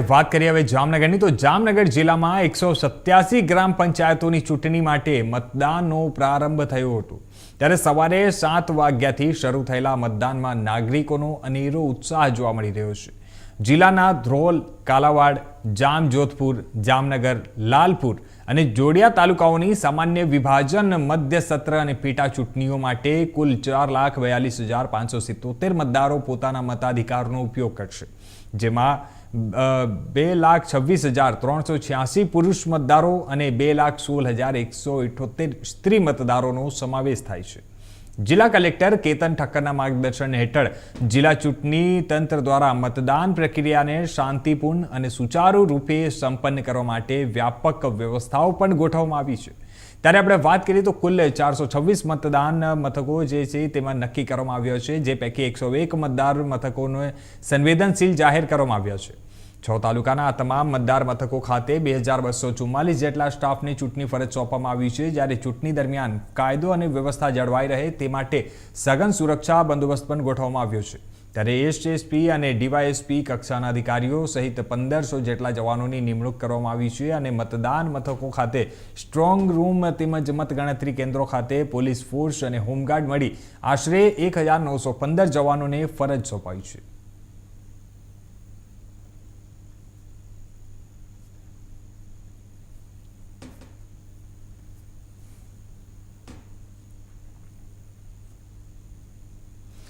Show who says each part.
Speaker 1: વાત કરીએ હવે જામનગરની, તો જામનગર જિલ્લામાં એકસો સત્યાસી ગ્રામ પંચાયતોની ચૂંટણી માટે મતદાનનો પ્રારંભ થયો હતો. ત્યારે સવારે સાત વાગ્યાથી શરૂ થયેલા મતદાનમાં નાગરિકોનો અનેરો ઉત્સાહ જોવા મળી રહ્યો છે. જિલ્લાના ધ્રોલ, કાલાવાડ, જામજોધપુર, જામનગર, લાલપુર અને જોડિયા તાલુકાઓની સામાન્ય વિભાજન, મધ્ય સત્ર અને પેટા ચૂંટણીઓ માટે કુલ ચાર લાખ બયાલીસ હજાર પાંચસો સિત્તોતેર મતદારો પોતાના મતાધિકારનો ઉપયોગ કરશે. જેમાં બે લાખ છવ્વીસ હજાર ત્રણસો છ્યાસી પુરુષ મતદારો અને બે લાખ સોળ હજાર એકસો ઇઠોતેર સ્ત્રી મતદારોનો સમાવેશ થાય છે. જિલ્લા કલેક્ટર કેતન ઠક્કરના માર્ગદર્શન હેઠળ જિલ્લા ચૂંટણી તંત્ર દ્વારા મતદાન પ્રક્રિયાને શાંતિપૂર્ણ અને સુચારુ રૂપે સંપન્ન કરવા માટે વ્યાપક વ્યવસ્થાઓ પણ ગોઠવવામાં આવી છે. ત્યારે આપણે વાત કરીએ તો કુલ ચારસો છવ્વીસ મતદાન મથકો જે છે તેમાં નક્કી કરવામાં આવ્યો છે, જે પૈકી એકસો એક મતદાર મથકોને સંવેદનશીલ જાહેર કરવામાં આવ્યા છે. છ તાલુકાના આ તમામ મતદાર મથકો ખાતે બે હજાર બસો ચુમ્માલીસ જેટલા સ્ટાફને ચૂંટણી ફરજ સોંપવામાં આવી છે. જ્યારે ચૂંટણી દરમિયાન કાયદો અને વ્યવસ્થા જળવાઈ રહે તે માટે સઘન સુરક્ષા બંદોબસ્ત પણ ગોઠવવામાં આવ્યો છે. ત્યારે એસએસપી અને ડીવાયએસપી કક્ષાના અધિકારીઓ સહિત પંદરસો જેટલા જવાનોની નિમણૂક કરવામાં આવી છે અને મતદાન મથકો ખાતે સ્ટ્રોંગ રૂમ તેમજ મતગણતરી કેન્દ્રો ખાતે પોલીસ ફોર્સ અને હોમગાર્ડ મળી આશરે એક હજાર નવસો પંદર જવાનોને ફરજ સોંપાઈ છે.